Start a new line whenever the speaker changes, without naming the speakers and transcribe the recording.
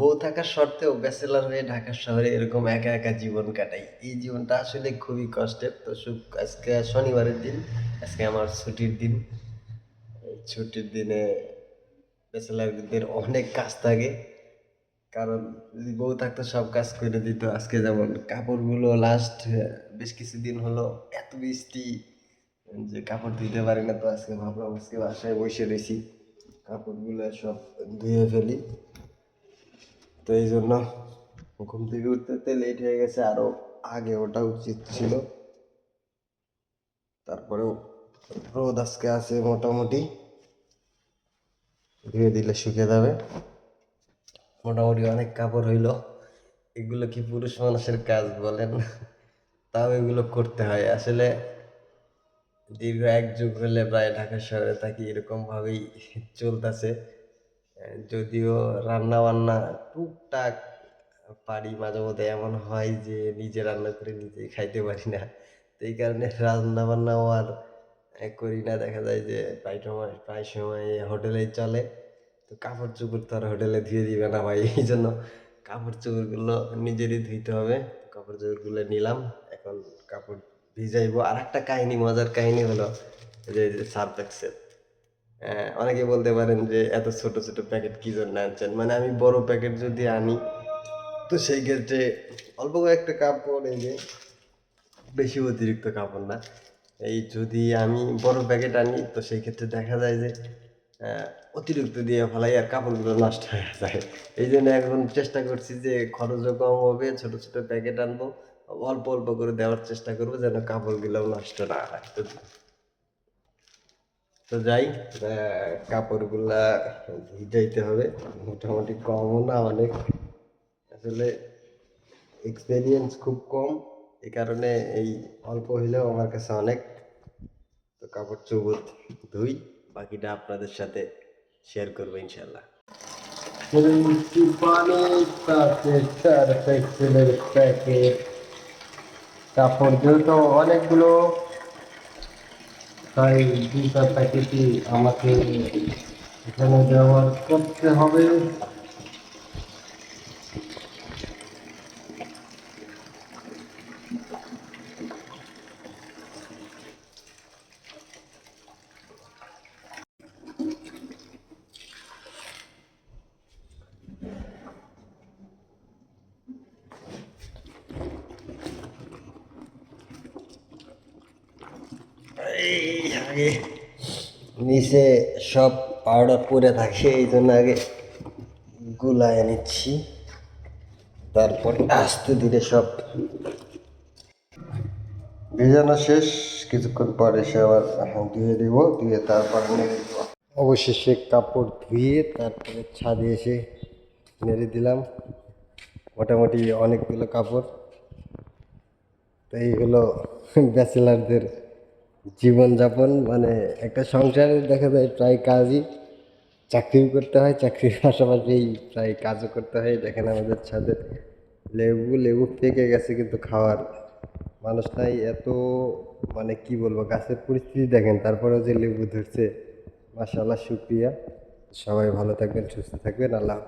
বউ থাকার সত্ত্বেও ব্যাচেলার হয়ে ঢাকা শহরে এরকম একা একা জীবন কাটাই এই জীবনটা আসলে খুবই কষ্টের। তো শুক- আজকে শনিবারের দিন, আজকে আমার ছুটির দিন। ছুটির দিনে ব্যাচেলারদের অনেক কাজ থাকে। কারণ যদি বউ থাকতো, সব কাজ করে দিত। আজকে যেমন কাপড়গুলো লাস্ট বেশ কিছুদিন হলো এত বৃষ্টি, যে কাপড় ধুইতে পারি না। তো আজকে ভাবলাম, আজকে বাসায় বসে রয়েছি। কাপড়গুলো সব ধুয়ে ফেলি। তো এই জন্য ঘুম থেকে উঠতে লেট হয়ে গেছে, আরও আগে ওটা উচিত ছিল। তারপরেও রোদ আজকে আছে মোটামুটি। ধুয়ে দিলে শুকিয়ে যাবে। মোটামুটি অনেক কাপড় হইল। এগুলো কি পুরুষ মানুষের কাজ বলেন? তাও এগুলো করতে হয়। আসলে দীর্ঘ এক যুগ হলে প্রায় ঢাকা শহরে থাকি এরকম ভাবেই চলতেছে। যদিও রান্না বান্না টুকটাক পারি মাঝে মধ্যে, এমন হয় যে নিজে রান্না করে নিজেই খাইতে পারি না। তো এই কারণে রান্না বান্নাও আর করি না। দেখা যায় যে প্রায় সময় প্রায় সময় হোটেলেই চলে। তো কাপড় চোপড় তো আর হোটেলে ধুয়ে দিবে না ভাই, এই জন্য কাপড় চোপড়গুলো নিজেরই ধুইতে হবে। কাপড় চোপড়গুলো নিলাম, এখন কাপড় ভিজাইবো। আর একটা কাহিনী, মজার কাহিনী হলো যে সার্ফ এক্সেল। অনেকে বলতে পারেন যে এত ছোট ছোট প্যাকেট কি জন্য আনছেন? মানে আমি বড় প্যাকেট যদি আনি, তো সেই ক্ষেত্রে অল্প কয়েকটা কাপড় যে বেশি অতিরিক্ত কাপড় না। এই যদি আমি বড় প্যাকেট আনি, তো সেই ক্ষেত্রে দেখা যায় যে অতিরিক্ত দিয়ে ফেলাই আর কাপড়গুলো নষ্ট হয়ে যায়। এই জন্য এখন চেষ্টা করছি যে খরচও কম হবে, ছোট ছোট প্যাকেট আনব, অল্প অল্প করে দেওয়ার চেষ্টা করব যেন কাপড়গুলো নষ্ট না হয়। তো যাই কাপড়গুলা ভিজাইতে হবে। মোটামুটি কমও না অনেক। আসলে এক্সপেরিয়েন্স খুব কম। এই কারণে এই অল্প হইলেও আমার কাছে অনেক। তো কাপড় চোপড় ধুই, বাকিটা আপনাদের সাথে শেয়ার করব ইনশাল্লাহ কাপড় যেহেতু অনেকগুলো তাই দুটা প্যাকেটই আমাকে এখানে ব্যবহার করতে হবে। আগে নিচে সব পাউডার পরে থাকে, এই জন্য আগে গুলায় নিচ্ছি। তারপর আস্তে ধীরে সব ভেজানো শেষ। কিছুক্ষণ পর এসে আবার ধুয়ে দেব, ধুয়ে তারপর নেড়ে অবশেষে কাপড় ধুয়ে তারপরে ছাদে এসে নেড়ে দিলাম। মোটামুটি অনেকগুলো কাপড়। তো এই হলো ব্যাচেলারদের জীবনযাপন মানে একটা সংসারে দেখা যায় প্রায় কাজই চাকরিও করতে হয়, চাকরির পাশাপাশি প্রায় কাজও করতে হয় দেখেন আমাদের ছাদে লেবু লেবু পেকে গেছে কিন্তু খাওয়ার মানুষ নাই এত মানে কি বলব, গাছের পরিস্থিতি দেখেন, তারপরেও যে লেবু ধরছে মাসাল্লাহ শুক্রিয়া সবাই ভালো থাকবেন, সুস্থ থাকবেন, আল্লাহ।